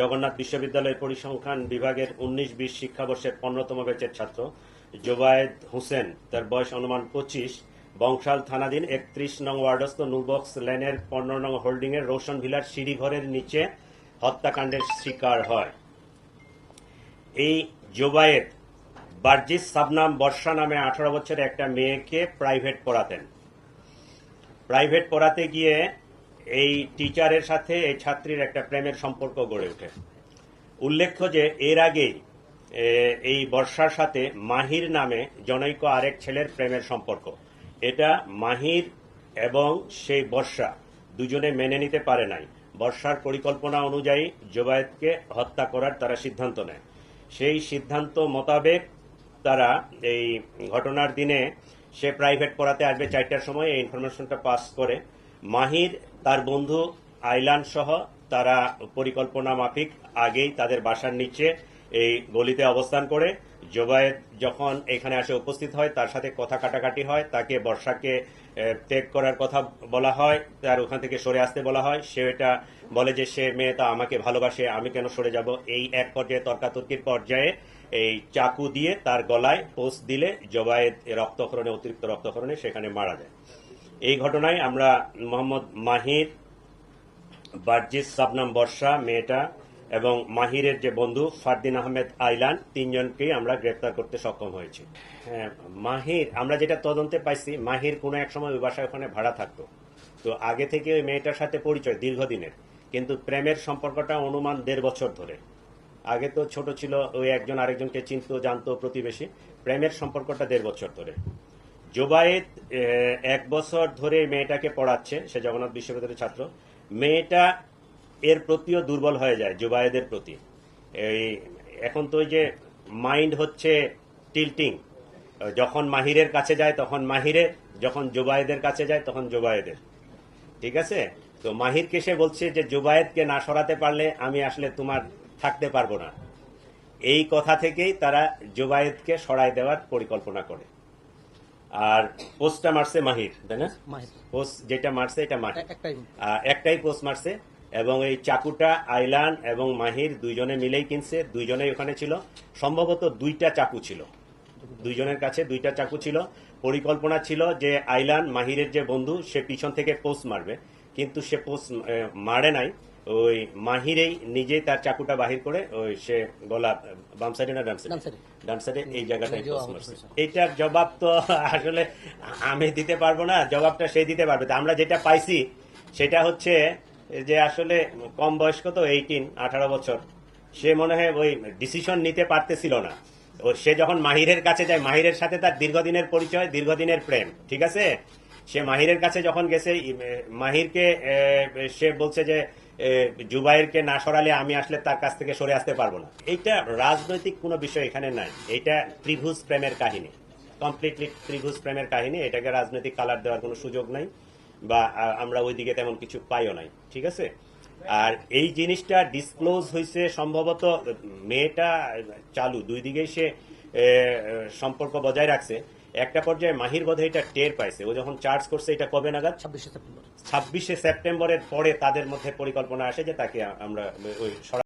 জগন্নাথ বিশ্ববিদ্যালয়ের পরিসংখ্যান বিভাগের উনিশ বিশ শিক্ষাবর্ষের পনেরোতম ব্যাচের ছাত্র। জোবায়েদ হোসেন, তার বয়স অনুমান পঁচিশ। বংশাল থানাধীন একত্রিশ নং ওয়ার্ডস্থ নুলবক্স লেনের পনেরো নং হোল্ডিং এর রোশন ভিলার সিঁড়ি ঘরের নিচে হত্যাকাণ্ডের শিকার হয়। এই জোবায়েদ বার্জিস সাবনাম বর্ষা নামে আঠারো বছরের একটা মেয়েকে প্রাইভেট পড়াতেন। প্রাইভেট পড়াতে গিয়ে এই টিচারের সাথে এই ছাত্রীর একটা প্রেমের সম্পর্ক গড়ে ওঠে। উল্লেখ্য যে এর আগেই এই বর্ষার সাথে মাহির নামে জনৈক আরেক ছেলের প্রেমের সম্পর্ক। এটা মাহির এবং সেই বর্ষা দুজনে মেনে নিতে পারে নাই। বর্ষার পরিকল্পনা অনুযায়ী জোবায়েদকে হত্যা করার তারা সিদ্ধান্ত নেয়। সেই সিদ্ধান্ত মোতাবেক তারা এই ঘটনার দিনে সে প্রাইভেট পড়াতে আসবে চারটার সময়, এই ইনফরমেশনটা পাস করে। মাহির তার বন্ধু আইলান সহ তারা পরিকল্পনা মাফিক আগেই তাদের বাসার নিচে এই গলিতে অবস্থান করে। জোবায়েদ যখন এখানে আসে উপস্থিত হয়, তার সাথে কথা কাটাকাটি হয়, তাকে বর্ষাকে ত্যাগ করার কথা বলা হয়, তার ওখান থেকে সরে আসতে বলা হয়। সে এটা বলে যে, সে মেয়ে তা আমাকে ভালোবাসে, আমি কেন সরে যাব? এই এক পর্যায়ে, তর্কাতর্কির পর্যায়ে এই চাকু দিয়ে তার গলায় পোস্ট দিলে জবায়েদ রক্তক্ষরণে, অতিরিক্ত রক্তক্ষরণে সেখানে মারা যায়। এই ঘটনায় আমরা মোহাম্মদ মাহির বার্জিস সাবনাম বর্ষা মেয়েটা এবং মাহিরের যে বন্ধু ফারদিন আহমেদ আইলান তিনজনকেই আমরা গ্রেপ্তার করতে সক্ষম হয়েছি। হ্যাঁ মাহির, আমরা যেটা তদন্তে পাইছি, মাহির কোনো এক সময় ওই বাসায় ওখানে ভাড়া থাকতো। তো আগে থেকে ওই মেয়েটার সাথে পরিচয়, দীর্ঘদিনের। কিন্তু প্রেমের সম্পর্কটা অনুমান দেড় বছর ধরে। আগে তো ছোট ছিল, ওই একজন আরেকজনকে চিনত, জানতো প্রতিবেশী। প্রেমের সম্পর্কটা দেড় বছর ধরে। জোবায়েদ এক বছর ধরে মেয়েটাকে পড়াচ্ছে, সে জগন্নাথ বিশ্ববিদ্যালয়ের ছাত্র। মেয়েটা এর প্রতিও দুর্বল হয়ে যায়, জোবায়েদের প্রতি। এই, এখন তো ওই যে মাইন্ড হচ্ছে টিল্টিং। যখন মাহিরের কাছে যায়, তখন মাহিরের, যখন জোবায়েদের কাছে যায়, তখন জোবায়েদের। ঠিক আছে? তো মাহিরকে সে বলছে যে, জুবায়েদকে না সরাতে পারলে আমি আসলে তোমার থাকতে পারব না। এই কথা থেকেই তারা জুবায়েদকে সরাই দেওয়ার পরিকল্পনা করে। আর পোস্টটা মারছে মাহির তাই না? পোস্ট যেটা মারছে এটা মাহির একটাই পোস্ট মারছে এবং এই চাকুটা আইলান এবং মাহির দুইজনে মিলেই কিনছে দুইজনেই ওখানে ছিল। সম্ভবত দুইটা চাকু ছিল। দুইজনের কাছে দুইটা চাকু ছিল। পরিকল্পনা ছিল যে আইলান মাহিরের যে বন্ধু সে পিছন থেকে পোস্ট মারবে। কিন্তু সে পোস্ট মারে নাই। ওই মাহিরেই নিজেই তার চাকুটা বাহির করে ওই সে গলা বাম সাইডে না ডান সাইডে। ডান সাইডে এই হয়েছে। এইটার জবাব তো আসলে আমি দিতে পারব না জবাবটা সে দিতে পারবে। আমরা যেটা পাইছি সেটা হচ্ছে যে আসলে কম বয়স্ক তো এইটিন আঠারো বছর। সে মনে হয় ওই ডিসিশন নিতে পারতেছিল না। ও সে যখন মাহিরের কাছে যায় মাহিরের সাথে তার দীর্ঘদিনের পরিচয় দীর্ঘদিনের প্রেম ঠিক আছে? সে মাহিরের কাছে যখন গেছে মাহিরকে সে বলছে যে জুবাইরকে না সরালে আমি আসলে তার কাছ থেকে সরে আসতে পারব না। এইটা রাজনৈতিক কোনো বিষয় এখানে নাই এটা ত্রিভুজ প্রেমের কাহিনী। কমপ্লিটলি ত্রিভুজ প্রেমের কাহিনী। এটাকে রাজনৈতিক কালার দেওয়ার কোনো সুযোগ নাই বা আমরা ওইদিকে তেমন কিছু পাইও নাই। ঠিক আছে? আর এই জিনিসটা ডিসক্লোজ হয়েছে সম্ভবত মেয়েটা চালু। দুই দিকেই সে সম্পর্ক বজায় রাখছে। একটা পর্যায়ে মাহির বোধ এটা টের পাইছে। ও যখন চার্জ করছে এটা কবে নাগাদ? ছাব্বিশে সেপ্টেম্বর। ছাব্বিশে সেপ্টেম্বরের পরে তাদের মধ্যে পরিকল্পনা আসে যে তাকে আমরা ওই